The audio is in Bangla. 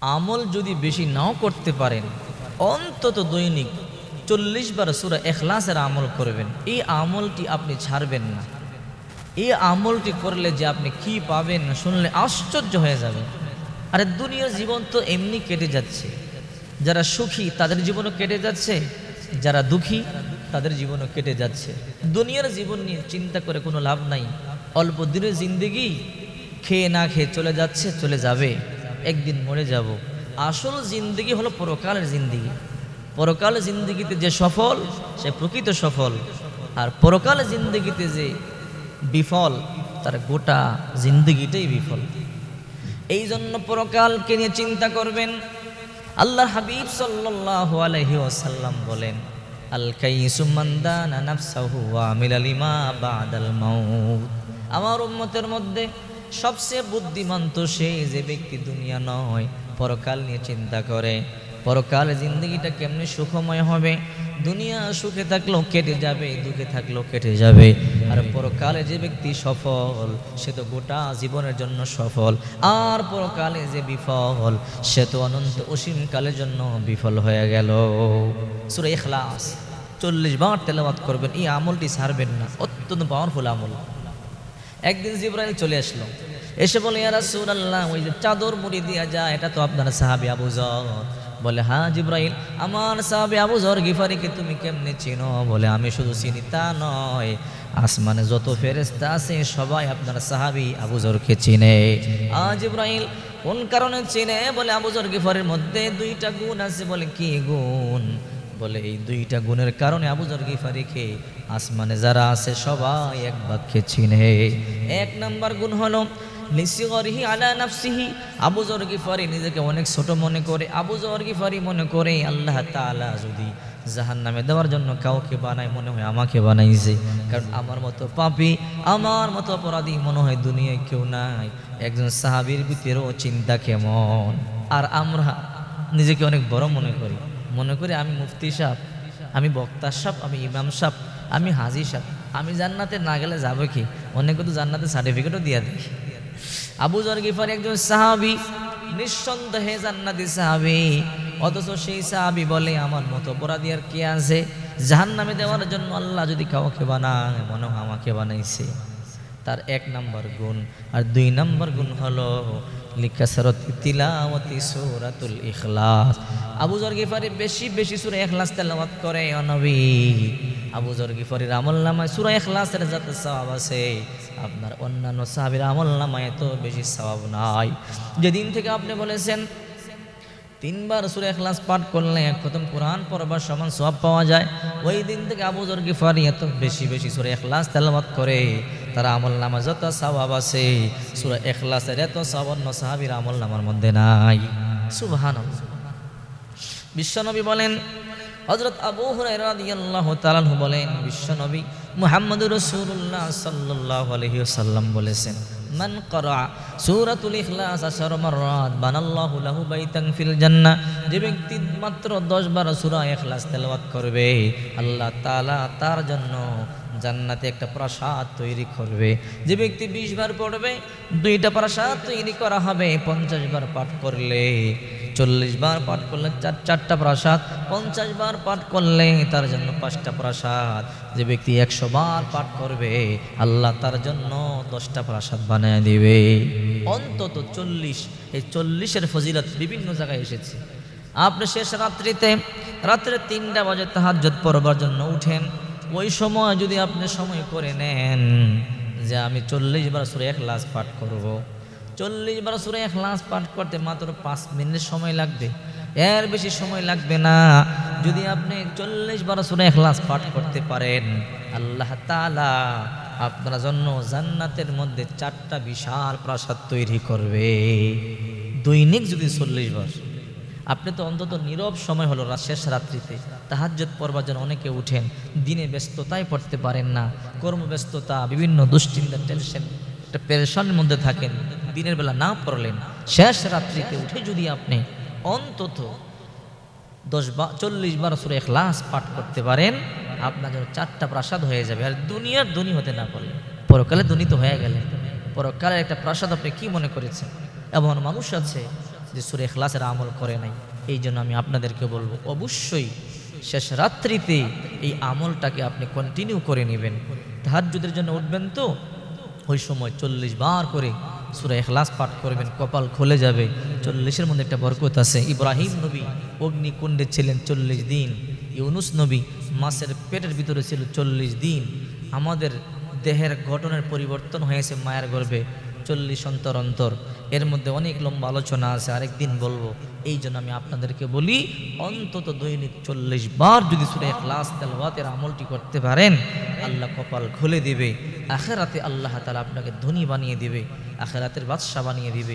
আমল যদি বেশি নাও করতে পারেন, অন্তত দৈনিক চল্লিশ বার সুরা এখলাসের আমল করবেন। এই আমলটি আপনি ছাড়বেন না। এই আমলটি করলে যে আপনি কি পাবেন শুনলে আশ্চর্য হয়ে যাবে। আরে দুনিয়ার জীবন তো এমনি কেটে যাচ্ছে। যারা সুখী তাদের জীবনও কেটে যাচ্ছে, যারা দুঃখী তাদের জীবনও কেটে যাচ্ছে। দুনিয়ার জীবন নিয়ে চিন্তা করে কোনো লাভ নাই। অল্প দিনের জিন্দেগি খেয়ে না খেয়ে চলে যাচ্ছে, চলে যাবে। একদিন মরে যাব। আসল জিন্দেগি হলো পরকালের জিন্দেগি। পরকাল জিন্দেগিতে যে সফল, সে প্রকৃত সফল। আর পরকাল জিন্দেগিতে যে বিফল, তার গোটা জিন্দেগিটাই বিফল। এই জন্য পরকালকে নিয়ে চিন্তা করবেন। আল্লাহ হাবিব সাল্লাল্লাহু আলাইহি ওয়াসাল্লাম বলেন আমার উম্মতের মধ্যে সবচেয়ে বুদ্ধিমান তো সে যে ব্যক্তি দুনিয়া নয়, পরকাল নিয়ে চিন্তা করে। পরকাল জিন্দগিটা কেমনি সুখময় হবে? দুনিয়া সুখে থাকলেও কেটে যাবে, দুঃখে থাকলেও কেটে যাবে। আর পরকালে যে ব্যক্তি সফল, সে তো গোটা জীবনের জন্য সফল। আর পরকালে যে বিফল, সে তো অনন্ত অসীম কালের জন্য বিফল হয়ে গেল। সুরে ইখলাস, চল্লিশ বার তেলাওয়াত করবেন, এই আমলটি ছাড়বেন না, অত্যন্ত পাওয়ারফুল আমল। একদিন জিব্রাইল চলে আসলো। এসে বলে, ইয়া রাসূলুল্লাহ, ওই যে চাদর মুড়ি দিয়া যায় এটা তো আপনার সাহাবী আবু যর বলে হ্যাঁ জিব্রাইল, আমার সাহাবী আবু যর গিফারিকে তুমি কেমনে চিনো? বলে, আমি শুধু চিনি তা নয়, আসমানে যত ফেরেশতা আছে, সবাই আপনার সাহাবী আবু যরকে চিনে। আ জিব্রাইল, কোন কারণে চিনে? বলে, আবু যর গিফারের মধ্যে দুইটা গুণ আছে। বলে, কি গুণ? বলে, এই দুইটা গুণের কারণে আবু জর গিফারিকে আসমানে যারা আছে সবাই এক বাক্যে চিনে। এক নাম্বার গুণ হলো নিসিগরিহি আলা নাফসিহি। আবু জর গিফারি নিজেকে অনেক ছোট মনে করে, আবু জর গিফারি মনে করে, আল্লাহ তাআলা যদি জাহান নামে দেওয়ার জন্য কাউকে বানায়, মনে হয় আমাকে বানাইছে। কারণ আমার মতো পাপি, আমার মতো অপরাধী মনে হয় দুনিয়ায় কেউ নাই। একজন সাহাবির ভিতরেও চিন্তা কেমন? আর আমরা নিজেকে অনেক বড় মনে করি। মনে করি আমি মুফতি সাহ আমি বক্তা সাহ আমি ইমাম সাহ আমি হাজি সাহ আমি জান্নাতে না গেলে যাব কি? অনেকে তো জান্নাতে সার্টিফিকেটও দিয়ে দেয়। আবু জর গিফার একজন সাহাবি, নিঃসন্দেহে জান্নাতি সাহাবি। অথচ সেই সাহাবি বলে, আমার মতো অপরাধী আর কে আছে? জাহান নামে দেওয়ার জন্য আল্লাহ যদি কাউকে বানায়, মনে হয় আমাকে বানাইছে। তার এক নাম্বার গুণ। আর দুই নাম্বার গুণ হলো লিকাসরতি তিলাওয়াতি, সূরাতুল ইখলাস। আবু জর গিফারি বেশি বেশি সূরা ইখলাস তেলাওয়াত করে, ও নবী। আবু জর গিফারির আমল নামায় সূরা ইখলাসের যাতে সওয়াব আছে। আপনার অন্যান্য সাহাবীর আমল নামায় তো বেশি সওয়াব নাই। যেদিন থেকে আপনি বলেছেন তিনবার সুরে এখলাস পাঠ করলে এক খতম কোরআন পড়বার সমান সব পাওয়া যায়। ওই দিন থেকে আবু জর গিফারি এত বেশি বেশি সুরে এখলাস তেলাওয়াত করে। তারা আমল নামা যত সওয়াব আছে, সুরে এখলাসের এত অন্য সাহাবীর আমল নামার মধ্যে নাই। সুবহানাল্লাহ। বিশ্বনবী বলেন, হযরত আবু হুরায়রা রাদিয়াল্লাহু তাআলা বলেন, বিশ্বনবী মুহাম্মদুর রাসূলুল্লাহ সাল্লাল্লাহু আলাইহি সাল্লাম বলেছেন, মান করা সূরাতুল ইখলাস আশার মাররাত বানাল্লাহু লাহু বাইতান ফিল জান্নাহ যে ব্যক্তি মাত্র 10 বার সূরা ইখলাস তেলাওয়াত করবে, আল্লাহ তাআলা তার জন্য জান্নাতে একটা প্রাসাদ তৈরি করবে। যে ব্যক্তি 20 বার পড়বে, দুইটা প্রাসাদ তৈরি করা হবে 50 বার পাঠ করলে চল্লিশ বার পাঠ করলে চার, চারটা প্রাসাদ, পঞ্চাশ বার পাঠ করলে তার জন্য পাঁচটা প্রাসাদ। যে ব্যক্তি একশো বার পাঠ করবে, আল্লাহ তার জন্য দশটা প্রাসাদ বানিয়ে দিবে। অন্তত চল্লিশ, এই চল্লিশের ফজিলত বিভিন্ন জায়গায় এসেছে। আপনি শেষ রাত্রিতে, রাত্রে তিনটা বাজে তাহাজ্জত পড়বার জন্য উঠেন। ওই সময় যদি আপনি সময় করে নেন যে আমি চল্লিশ বার সুরে এক লাশ পাঠ করব। চল্লিশ বার সুরে এখলাস পাঠ করতে মাত্র পাঁচ মিনিট সময় লাগবে। এর বেশি সময় লাগবে না। যদি আপনি চল্লিশ বার সুরে এখলাস পাঠ করতে পারেন, আল্লাহ তালা আপনার জন্য জান্নাতের মধ্যে চারটা বিশাল প্রাসাদ তৈরি করবে। দৈনিক যদি চল্লিশ বার। আপনি তো অন্তত নীরব সময় হলো শেষ রাত্রিতে। তাহাজ্জত পড়বার জন্য অনেকে উঠেন। দিনে ব্যস্ততায় পড়তে পারেন না। কর্মব্যস্ততা, বিভিন্ন দুশ্চিন্তা, টেনশন, একটা পেরেশানের মধ্যে থাকেন। দিনের বেলা না পড়লেন, শেষ রাত্রিতে উঠে যদি আপনি অন্তত দশ বা চল্লিশ বার সুরে এখলাস পাঠ করতে পারেন, আপনার জন্য চারটা প্রাসাদ হয়ে যাবে। আর দুনিয়ার ধনী হতে না পারলেন পরকালে ধনী তো হয়ে গেলেন। পরকালের একটা প্রাসাদ আপনি কি মনে করেছেন? এমন মানুষ আছে যে সুরে এখলাসের আমল করে নাই। এই জন্য আমি আপনাদেরকে বলব, অবশ্যই শেষ রাত্রিতে এই আমলটাকে আপনি কন্টিনিউ করে নেবেন। তাহাজ্জুদের জন্য উঠবেন তো? ওই সময় চল্লিশ বার করে সুরা এখলাস পাঠ করবেন, কপাল খুলে যাবে। চল্লিশের মধ্যে একটা বরকত আছে। ইব্রাহিম নবী অগ্নিকুণ্ডে ছিলেন চল্লিশ দিন। ইউনুস নবী মাসের পেটের ভিতরে ছিল চল্লিশ দিন। আমাদের দেহের গঠনের পরিবর্তন হয়েছে মায়ের গর্ভে চল্লিশ অন্তর অন্তর। এর মধ্যে অনেক লম্বা আলোচনা আছে, আরেকদিন বলব। এই জন্য আমি আপনাদেরকে বলি, অন্তত দৈনিক চল্লিশ বার যদি সুরে ক্লাস তেলওয়াতের আমলটি করতে পারেন, আল্লাহ কপাল খুলে দিবে। আখেরাতে আল্লাহ তালা আপনাকে ধনী বানিয়ে দিবে আখেরাতের বাদশাহ বানিয়ে দিবে।